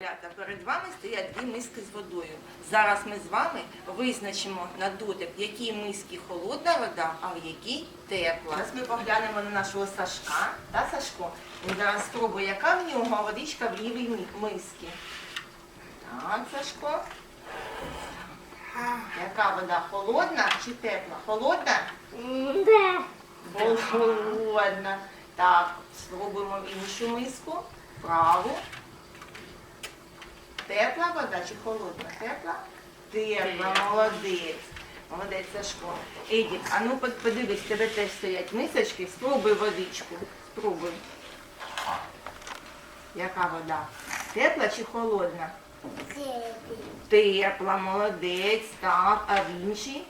Ребята, перед вами стоять дві миски з водою. Зараз ми з вами визначимо на дотик, в якій мисці холодна вода, а в якій тепла. Зараз ми поглянемо на нашого Сашка. Та, Сашко? Він зараз спробує, яка в нього водичка в лівій мисці. Так, Сашко. Яка вода? Холодна чи тепла? Холодна? Холодна. Так, спробуємо в іншу миску. Праву. Тепла вода чи холодна? Тепла? Тепла, молодець. Молодець Сашко. Едік, а ну подивись, тебе теж стоять мисочки. Спробуй водичку. Спробуй. Яка вода? Тепла чи холодна? Тепла, молодець. Так, а в іншій?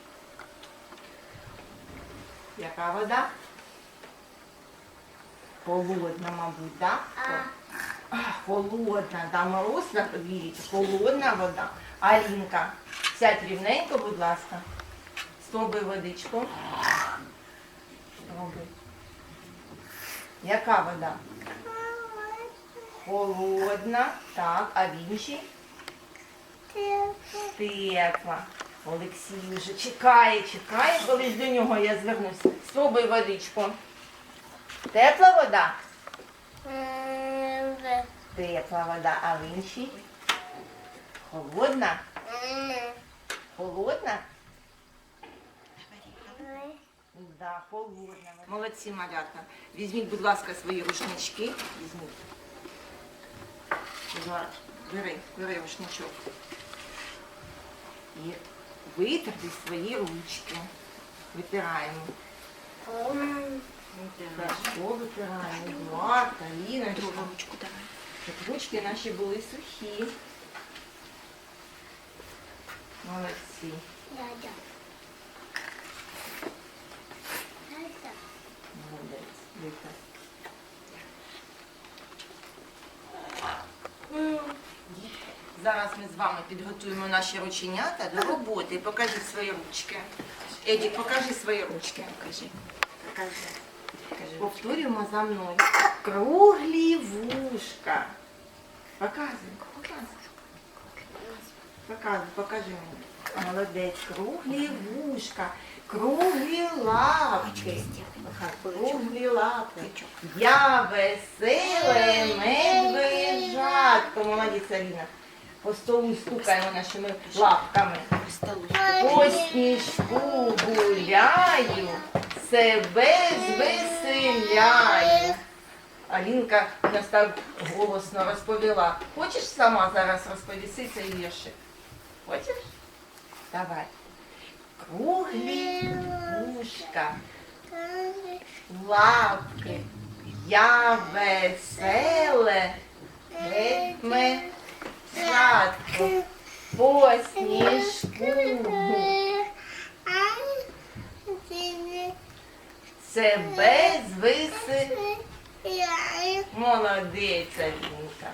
Яка вода? Холодна, мабуть, так? А, холодна, да, мороз на подвір'ї, холодна вода. Алінка, сядь рівненько, будь ласка. Спробуй водичку. Спробуй. Яка вода? Холодна. Так, а в іншій? Тепла. Олексій вже чекає, чекає, коли ж до нього я звернуся. Спробуй водичку. Тепла вода? Тепла вода, а в іншій? Холодна? Холодна? Да, холодна. Молодці, малята. Візьміть, будь ласка, свої рушнички. Візьміть. Бери, бери рушничок. І витерти свої ручки. Витираємо. Другу ручку давай. Щоб ручки наші були сухі. Молодці. Молодець. Витер. Зараз ми з вами підготуємо наші рученята до роботи. Покажіть свої ручки. Едік, покажи свої ручки. Покажи. Покажи. Повторюємо за мною. Круглі вушка. Показуй, показуй. Показуй, покажи мені. Молодець. Круглі вушка. Круглі лапки. Круглі лапки. Я веселе медвежатко. Молодець, Аліна. По столу стукаємо нашими лапками. По сніжку гуляю, себе звеселяю. Алінка у нас так голосно розповіла. Хочеш сама зараз розповіси цей віршик? Хочеш? Давай. Круглі вушка, лапки, я веселе, гетьме сладко, по сніжку себе звиси. Молодець, Алінка.